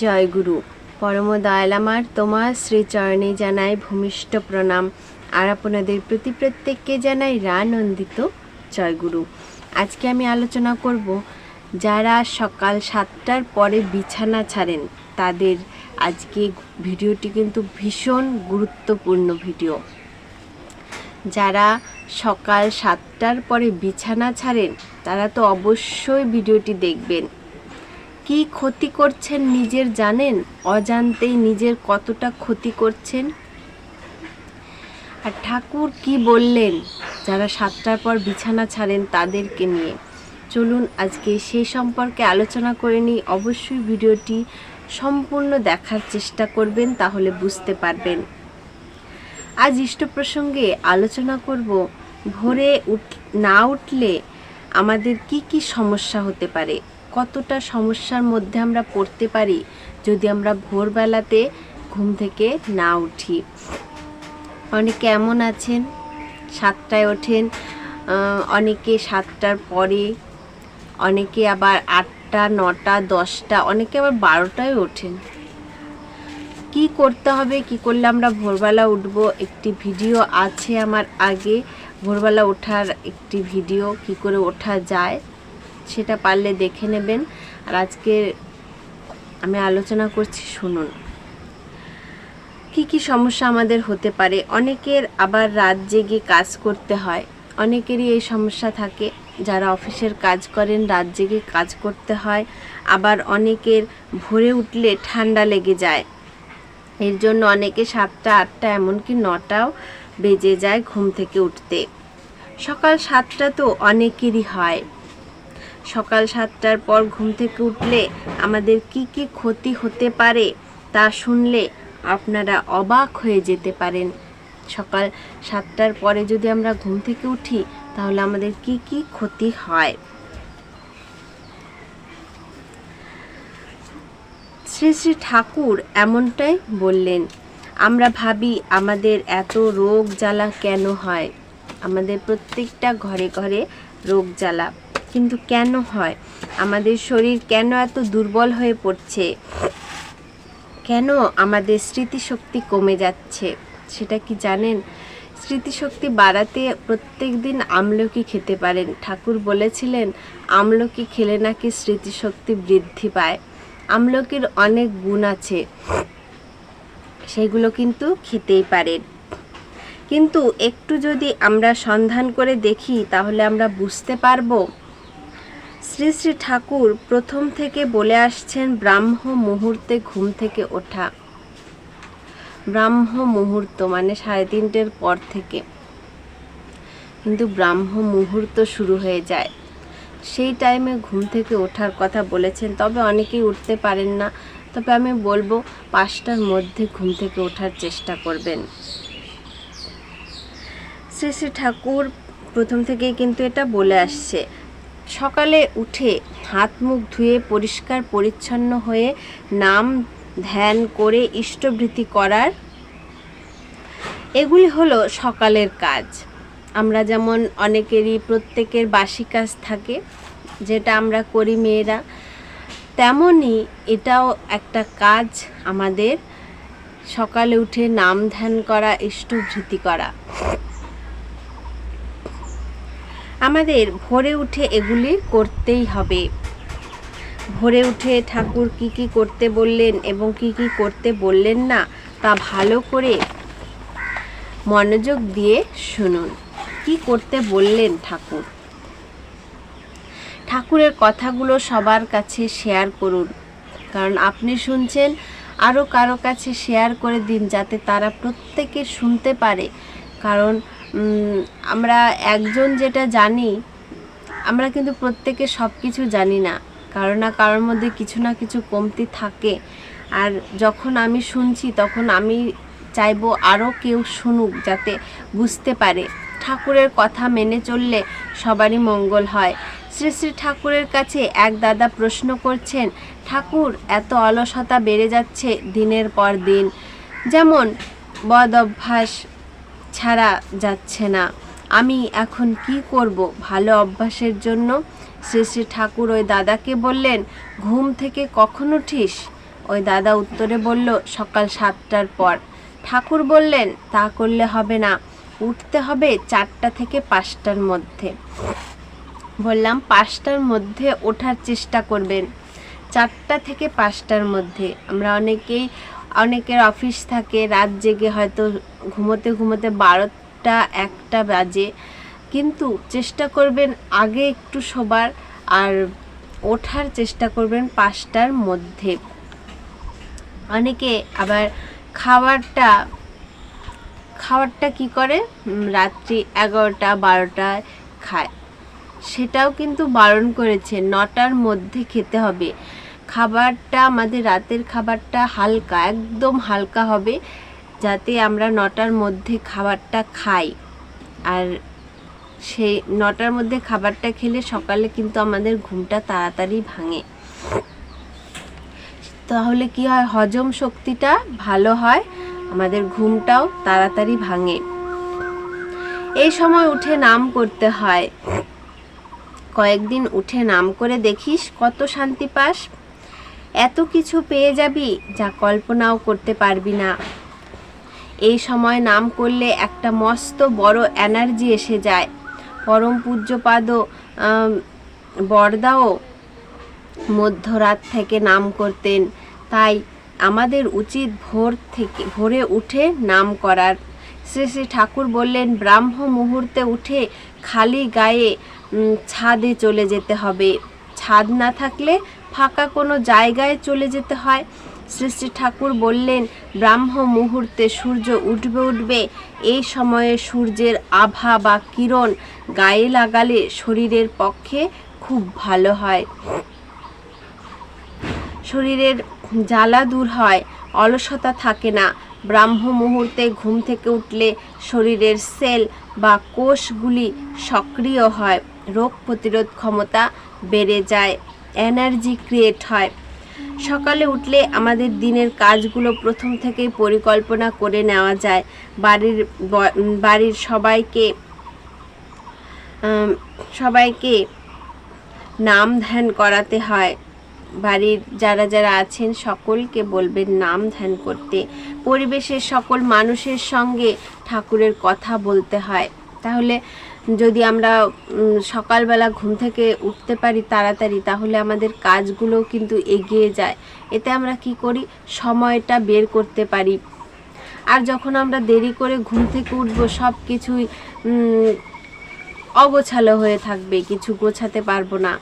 জয় গুরু পরম দয়াল আমার তোমার শ্রীচরণে জানাই ভূমিষ্ঠ প্রণাম। আর আপনাদের প্রতি প্রত্যেককে জানাই রানন্দিত জয় গুরু আজকে আমি আলোচনা করব, যারা সকাল সাতটার পরে বিছানা ছাড়েন, তাদের আজকে ভিডিওটি কিন্তু ভীষণ গুরুত্বপূর্ণ ভিডিও। যারা সকাল সাতটার পরে বিছানা ছাড়েন, তারা তো অবশ্যই ভিডিওটি দেখবেন। কি ক্ষতি করছেন নিজের জানেন? অজান্তেই নিজের কতটা ক্ষতি করছেন? আর ঠাকুর কি বললেন? যারা সাতটার পর বিছানা ছাড়েন তাদেরকে নিয়ে। চলুন আজকে সেই সম্পর্কে আলোচনা করে নিই। অবশ্যই ভিডিওটি সম্পূর্ণ দেখার চেষ্টা করবেন, তাহলে বুঝতে পারবেন। আজ ইষ্ট প্রসঙ্গে আলোচনা করব, ভোরে উঠ, না উঠলে আমাদের কি কি সমস্যা হতে পারে? কতটা সমস্যার মধ্যে আমরা পড়তে পারি যদি আমরা ভোরবেলাতে ঘুম থেকে না উঠি? অনেকে এমন আছেন, সাতটায় ওঠেন অনেকে সাতটার পরে, অনেকে আবার আটটা, নটা, দশটা, অনেকে আবার বারোটায় ওঠেন। কি করতে হবে, কি করলে আমরা ভোরবেলা উঠব? একটি ভিডিও আছে আমার আগে, ভোরবেলা ওঠার একটি ভিডিও, কি করে ওঠা যায়? সেটা পারলে দেখে নেবেন। আর আজকে আমি আলোচনা করছি শুনুন। কি কি সমস্যা আমাদের হতে পারে? অনেকের আবার রাত জেগে কাজ করতে হয়। অনেকেরই এই সমস্যা থাকে। যারা অফিসের কাজ করেন, রাত জেগে কাজ করতে হয়। আবার অনেকের ভোরে উঠলে ঠান্ডা লেগে যায়। এর জন্য অনেকে সাতটা, আটটা, এমনকি নটাও বেজে যায় ঘুম থেকে উঠতে। সকাল সাতটা তো অনেকেরই হয়। সকাল সাতটার পর ঘুম থেকে উঠলে আমাদের কি কি ক্ষতি হতে পারে তা শুনলে আপনারা অবাক হয়ে যেতে পারেন। সকাল সাতটার পরে যদি আমরা ঘুম থেকে উঠি, তাহলে আমাদের কি কি ক্ষতি হয়? শ্রী শ্রী ঠাকুর এমনটাই বললেন, আমরা ভাবি আমাদের এত রোগ জ্বালা কেন হয়? আমাদের প্রত্যেকটা ঘরে ঘরে রোগ জ্বালা। কিন্তু কেন হয়? আমাদের শরীর কেন এত দুর্বল হয়ে পড়ছে? কেন আমাদের স্মৃতিশক্তি কমে যাচ্ছে? সেটা কি জানেন? স্মৃতিশক্তি বাড়াতে প্রত্যেক দিন আমলকি খেতে পারেন। ঠাকুর বলেছিলেন, আমলকি খেলে নাকি স্মৃতিশক্তি বৃদ্ধি পায়? আমলকির অনেক গুণ আছে। সেগুলো কিন্তু খেতেই পারেন। কিন্তু একটু যদি আমরা সন্ধান করে দেখি, তাহলে আমরা বুঝতে পারব শ্রী শ্রী ঠাকুর প্রথম থেকে বলে আসছেন ব্রাহ্ম মুহূর্তে ঘুম থেকে ওঠা। ব্রাহ্ম মুহূর্ত মানে সাড়ে তিনটের পর থেকে। কিন্তু ব্রাহ্ম মুহূর্ত শুরু হয়ে যায়। সেই টাইমে ঘুম থেকে ওঠার কথা বলেছেন, তবে অনেকেই উঠতে পারেন না। তবে আমি বলব, পাঁচটার মধ্যে ঘুম থেকে ওঠার চেষ্টা করবেন। শ্রী শ্রী ঠাকুর প্রথম থেকেই কিন্তু এটা বলে আসছে। সকালে উঠে হাত মুখ ধুয়ে পরিষ্কার পরিচ্ছন্ন হয়ে নাম ধ্যান করে ইষ্টভৃতি করার এগুলি হলো সকালের কাজ। আমরা যেমন অনেকেরই প্রত্যেকের বাসি কাজ থাকে, যেটা আমরা করি মেয়েরা তেমনই এটাও একটা কাজ আমাদের সকালে উঠে নাম ধ্যান করা ইষ্টভৃতি করা। আমাদের ভোরে উঠে এগুলি করতেই হবে। ভোরে উঠে ঠাকুর কি কি করতে বললেন এবং কি কি করতে বললেন না, তা ভালো করে মনোযোগ দিয়ে শুনুন। কি করতে বললেন ঠাকুর? ঠাকুরের কথাগুলো সবার কাছে শেয়ার করুন। কারণ আপনি শুনছেন, আরও কারও কাছে শেয়ার করে দিন যাতে তারা প্রত্যেকে শুনতে পারে। কারণ আমরা একজন যেটা জানি, আমরা কিন্তু প্রত্যেকে সব কিছু জানি না। কারও না কারোর মধ্যে কিছু না কিছু কমতি থাকে। আর যখন আমি শুনছি, তখন আমি চাইব আরও কেউ শুনুক যাতে বুঝতে পারে। ঠাকুরের কথা মেনে চললে সবারই মঙ্গল হয়। শ্রী শ্রী ঠাকুরের কাছে এক দাদা প্রশ্ন করছেন, ঠাকুর, এত অলসতা বেড়ে যাচ্ছে দিনের পর দিন। যেমন বদ অভ্যাস ছাড়া যাচ্ছে না। আমি এখন কি করব? ভালো অভ্যাসের জন্য শ্রী ঠাকুর ওই দাদাকে বললেন, ঘুম থেকে কখন উঠিস? ওই দাদা উত্তরে বলল, সকাল সাতটার পর। ঠাকুর বললেন, তা করলে হবে না। উঠতে হবে চারটা থেকে পাঁচটার মধ্যে। বললাম, পাঁচটার মধ্যে ওঠার চেষ্টা করবেন। চারটা থেকে পাঁচটার মধ্যে। আমরা অনেকেই অনেকের অফিস থাকে, রাত জেগে হয়তো ঘুমোতে ঘুমোতে বারোটা একটা বাজে। কিন্তু চেষ্টা করবেন আগে একটু শোবার আর ওঠার চেষ্টা করবেন পাঁচটার মধ্যে। অনেকে আবার খাবারটা খাবারটা কি করে? রাত্রি এগারোটা, বারোটায় খায়। সেটাও কিন্তু বারণ করেছে, নটার মধ্যে খেতে হবে। খাবারটা, আমাদের রাতের খাবারটা হালকা, একদম হালকা হবে, যাতে আমরা নটার মধ্যে খাবারটা খাই। আর সেই নটার মধ্যে খাবারটা খেলে সকালে কিন্তু আমাদের ঘুমটা তাড়াতাড়ি ভাঙে। তাহলে কি হয়? হজম শক্তিটা ভালো হয়, আমাদের ঘুমটাও তাড়াতাড়ি ভাঙে। এই সময় উঠে নাম করতে হয়। কয়েকদিন উঠে নাম করে দেখিস কত শান্তি পাস। এত কিছু পেয়ে যাবি যা কল্পনাও করতে পারবি না। এই সময় নাম করলে একটা মস্ত বড় এনার্জি এসে যায়। পরম পূজ্যপাদ বরদাও মধ্যরাত থেকে নাম করতেন। তাই আমাদের উচিত ভোর থেকে, ভোরে উঠে নাম করার। শ্রী শ্রী ঠাকুর বললেন, ব্রাহ্ম মুহূর্তে উঠে খালি গায়ে ছাদে চলে যেতে হবে। ছাদ না থাকলে ফাঁকা কোনো জায়গায় চলে যেতে হয়। শ্রী শ্রী ঠাকুর বললেন, ব্রাহ্ম মুহূর্তে সূর্য উঠবে উঠবে এই সময়ে সূর্যের আভা বা কিরণ গায়ে লাগালে শরীরের পক্ষে খুব ভালো হয়। শরীরের জ্বালা দূর হয়, অলসতা থাকে না। ব্রাহ্ম মুহূর্তে ঘুম থেকে উঠলে শরীরের সেল বা কোষগুলি সক্রিয় হয়, রোগ প্রতিরোধ ক্ষমতা বেড়ে যায়। এনার্জি ক্রিয়েট হয়। সকালে উঠলে আমাদের দিনের কাজগুলো প্রথম থেকেই পরিকল্পনা করে নেওয়া যায়। বাড়ির বাড়ির সবাইকে সবাইকে নাম ধ্যান করাতে হয়। বাড়ির যারা যারা আছেন সকলকে বলবেন নাম ধ্যান করতে। পরিবেশের সকল মানুষের সঙ্গে ঠাকুরের কথা বলতে হয়। তাহলে যদি আমরা সকালবেলা ঘুম থেকে উঠতে পারি তাড়াতাড়ি, তাহলে আমাদের কাজগুলোও কিন্তু এগিয়ে যায়। এতে আমরা কি করি? সময়টা বের করতে পারি। আর যখন আমরা দেরি করে ঘুম থেকে উঠবো, সব কিছুই অগোছালো হয়ে থাকবে, কিছু গোছাতে পারব না।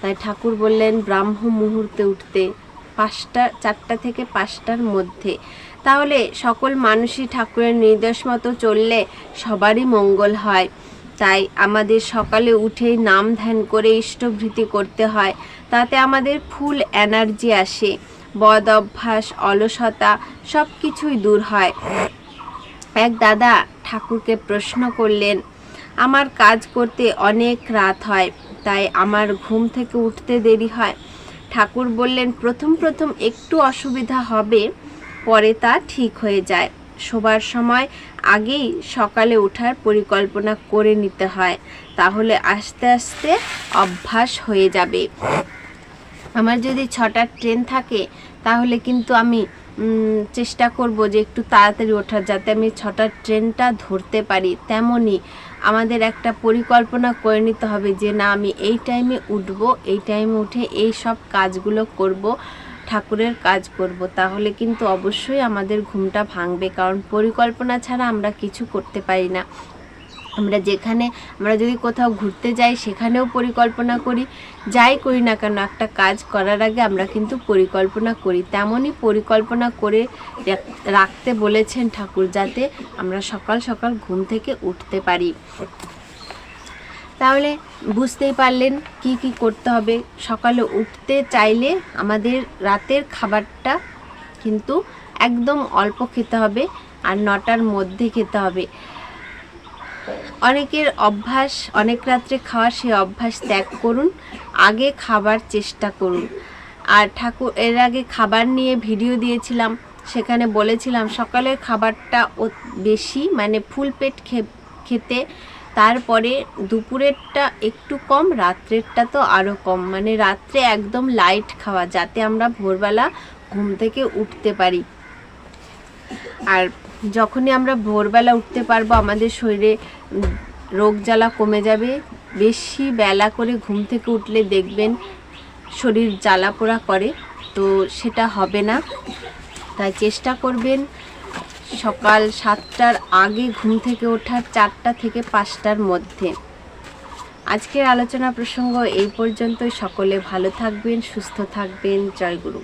তাই ঠাকুর বললেন, ব্রাহ্ম মুহূর্তে উঠতে, পাঁচটা, চারটা থেকে পাঁচটার মধ্যে। তাহলে সকল মানুষই ঠাকুরের নির্দেশ মতো চললে সবারই মঙ্গল হয়। তাই আমাদের সকালে উঠেই নাম ধ্যান করে ইষ্টভৃতি করতে হয়। তাতে আমাদের ফুল এনার্জি আসে। বদ অভ্যাস, অলসতা সব কিছুই দূর হয়। এক দাদা ঠাকুরকে প্রশ্ন করলেন, আমার কাজ করতে অনেক রাত হয়, তাই আমার ঘুম থেকে উঠতে দেরি হয়। ঠাকুর বললেন, প্রথম প্রথম একটু অসুবিধা হবে। পরে তা ঠিক হয়ে যায়। শোবার সময় আগেই সকালে ওঠার পরিকল্পনা করে নিতে হয়, তাহলে আস্তে আস্তে অভ্যাস হয়ে যাবে। আমার যদি ছটার ট্রেন থাকে, তাহলে কিন্তু আমি চেষ্টা করব যে একটু তাড়াতাড়ি ওঠার যাতে আমি ছটার ট্রেনটা ধরতে পারি। তেমনই আমাদের একটা পরিকল্পনা করে নিতে হবে যে, না, আমি এই টাইমে উঠব, এই টাইমে উঠে এই সব কাজগুলো করব। ঠাকুরের কাজ করব, তাহলে কিন্তু অবশ্যই আমাদের ঘুমটা ভাঙবে, কারণ পরিকল্পনা ছাড়া আমরা কিছু করতে পারি না। আমরা যেখানে, আমরা যদি কোথাও ঘুরতে যাই, সেখানেও পরিকল্পনা করি, যাই করি না কেন, একটা কাজ করার আগে আমরা কিন্তু পরিকল্পনা করি। তেমনই পরিকল্পনা করে রাখতে বলেছেন ঠাকুর, যাতে আমরা সকাল সকাল ঘুম থেকে উঠতে পারি। তাহলে বুঝতেই পারলেন কি কি করতে হবে। সকালে উঠতে চাইলে আমাদের রাতের খাবারটা কিন্তু একদম অল্প খেতে হবে আর নটার মধ্যে খেতে হবে। অনেকের অভ্যাস, অনেক রাত্রে খাওয়ার সেই অভ্যাস ত্যাগ করুন, আগে খাবার চেষ্টা করুন। আর ঠাকুর, এর আগে খাবার নিয়ে ভিডিও দিয়েছিলাম, সেখানে বলেছিলাম সকালের খাবারটা বেশি মানে ফুল পেট খেতে তারপরে দুপুরেরটা একটু কম, রাত্রেরটা তো আরও কম। মানে রাত্রে একদম লাইট খাওয়া, যাতে আমরা ভোরবেলা ঘুম থেকে উঠতে পারি। আর যখনই আমরা ভোরবেলা উঠতে পারব, আমাদের শরীরে রোগ জ্বালা কমে যাবে। বেশি বেলা করে ঘুম থেকে উঠলে দেখবেন শরীর জ্বালা পোড়া করে, তো সেটা হবে না। তাই চেষ্টা করবেন সকাল সাতটার আগে ঘুম থেকে ওঠার চারটা থেকে পাঁচটার মধ্যে। আজকের আলোচনা প্রসঙ্গ এই পর্যন্তই। সকলে ভালো থাকবেন, সুস্থ থাকবেন। জয় গুরু।